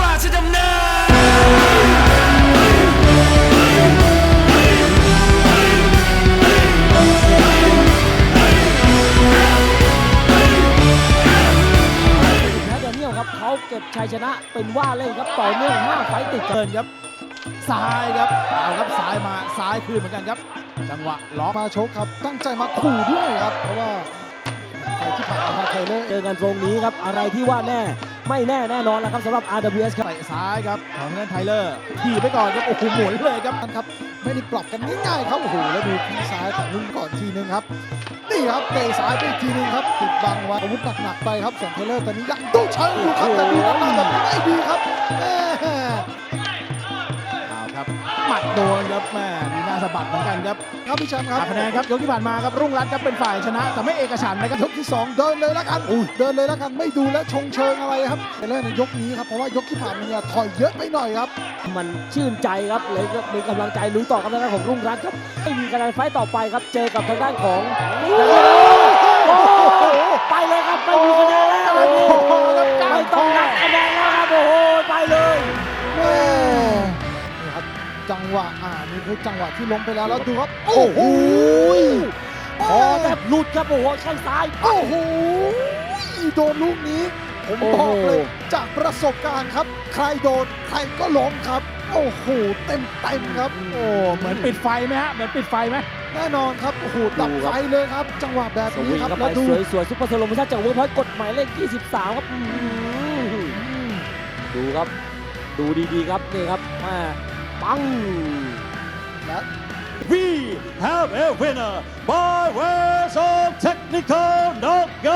ราชดำเนินแพ้แดเนียลครับเขาเก็บชัยชนะเป็นว่าเล่นครับต่อเนื่อง5ไฟต์ติดครับเดินครับซ้ายครับเอาครับซ้ายมาซ้ายคืนเหมือนกันครับ จังหวะล็อกมาชกครับตั้งใจมาขู่ด้วยครับ เพราะว่าใครที่ผ่านมาไทยเลยเจอกันตรงนี้ครับอะไรที่ว่าแน่ ไม่แน่แน่นอนแล้วครับสำหรับ RWS ครับ เตะซ้ายครับของเล่นไทเลอร์ขี่ไปก่อนครับโอ้โหหมุนเลยครับครับ ไม่ได้ปรับกันง่ายๆครับโอ้โหแล้วดูที่ซ้ายของลุงก่อนทีนึงครับนี่ครับเตะซ้ายไปอีกทีนึงครับติดบังไว้อาวุธหนักๆไปครับส่งไทเลอร์ตอนนี้ยังตู้เชิงอยู่ครับแต่ดูน้ำหนักแบบไม่ดีครับ ครับแม่มีหน้าสะบัดเหมือนกันครับครับพี่แชมป์ครับคะแนนครับยกที่ผ่านมาครับรุ่งรัตน์ครับเป็นฝ่ายชนะ แต่ไม่เอกฉันท์นะครับยกที่สองเดินเลยแล้วกันเดินเลยแล้วกันไม่ดูและชงเชิงอะไรครับเทเลอร์ในยกนี้ครับเพราะว่ายกที่ผ่านมาเนี่ยถอยเยอะไปหน่อยครับ มันชื่นใจครับเลยก็มีกำลังใจลุยต่อกับทางด้านของรุ่งรัตน์ครับไม่มีคะแนนไฟต์ต่อไปครับเจอกับทางด้านของโอ้โหไปเลยครับไม่มีคะแนนแล้วครับ จังหวะอ่านี่คือจังหวะที่ล้มไปแล้วแล้วดูครับโอ้โหคอแบบหลุดครับโอ้โหแข้งซ้าย โอ้โหโดนลูกนี้ ผมโอ้บโหอกเลยจากประสบการณ์ครับ ใครโดนใครก็ล้มครับ โอ้โหเต็มเต็มๆครับโอ้เหมือนปิดไฟไหมฮะเหมือนปิดไฟไหมแน่นอนครับโอ้โหดับไฟเลยครับ จังหวะแบบสนี้วิงครับเข้าไปแล้วดูสวยสวยซุปเปอร์สโลโมชั่นจากเวิร์กพอยต์กดหมายเลข 23 ครับอื้อหืออืมดูครับ ดูดีๆครับนี่ครับมา ปัง และ We have a winner by ways of technical knockout.